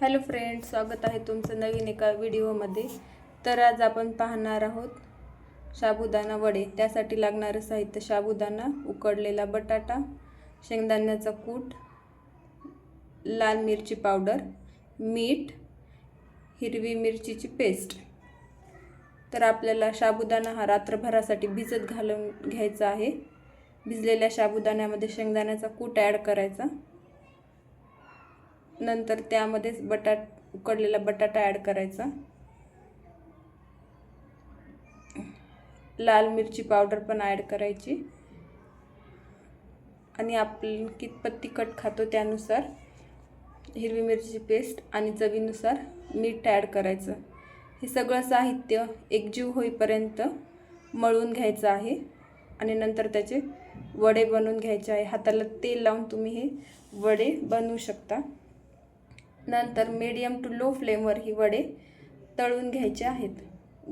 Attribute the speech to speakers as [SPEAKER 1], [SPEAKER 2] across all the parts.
[SPEAKER 1] Hello friend स्वागत आहे तुमचं नवीन एका व्हिडिओमध्ये. तर आज आपण पाहणार आहोत साबुदाणा वडे. त्यासाठी लागणारं साहित्य साबुदाणा उकडलेला बटाटा शेंगदाण्याचा कूट लाल मिरची पावडर मीठ हिरवी मिरचीची पेस्ट. तर आपल्याला साबुदाणा हा रात्रभरासाठी भिजत घालून घ्यायचा आहे. भिजलेल्या साबुदाण्यामध्ये शेंगदाण्याचा कूट ॲड करायचा. नंतर त्यामध्येच बटाट उकडलेला बटाटा ॲड करायचा. लाल मिरची पावडर पण ॲड करायची. आणि आपण कितपत तिखट खातो त्यानुसार हिरवी मिरची पेस्ट आणि चवीनुसार मीठ ॲड करायचं. हे सगळं साहित्य एकजीव होईपर्यंत मळून घ्यायचं आहे. आणि नंतर त्याचे वडे बनवून घ्यायचे आहे. हाताला तेल लावून तुम्ही हे वडे बनवू शकता. नंतर मीडियम टू लो फ्लेमवर ही वडे तळून घ्यायचे आहेत.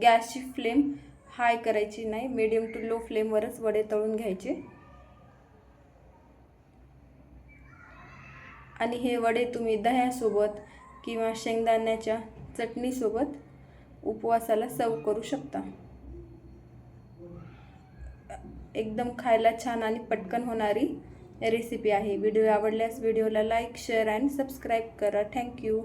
[SPEAKER 1] गॅसची फ्लेम हाय करायची नाही मीडियम टू लो फ्लेमवरच वडे तळून घ्यायचे. आणि हे वडे तुम्ही दह्यासोबत किंवा शेंगदाण्याच्या चटणीसोबत उपवासाला सर्व करू शकता. एकदम खायला छान आणि पटकन होणारी रेसिपी आहे. व्हिडिओ आवडल्यास व्हिडिओला लाईक शेअर अँड सबस्क्राईब करा. Thank you.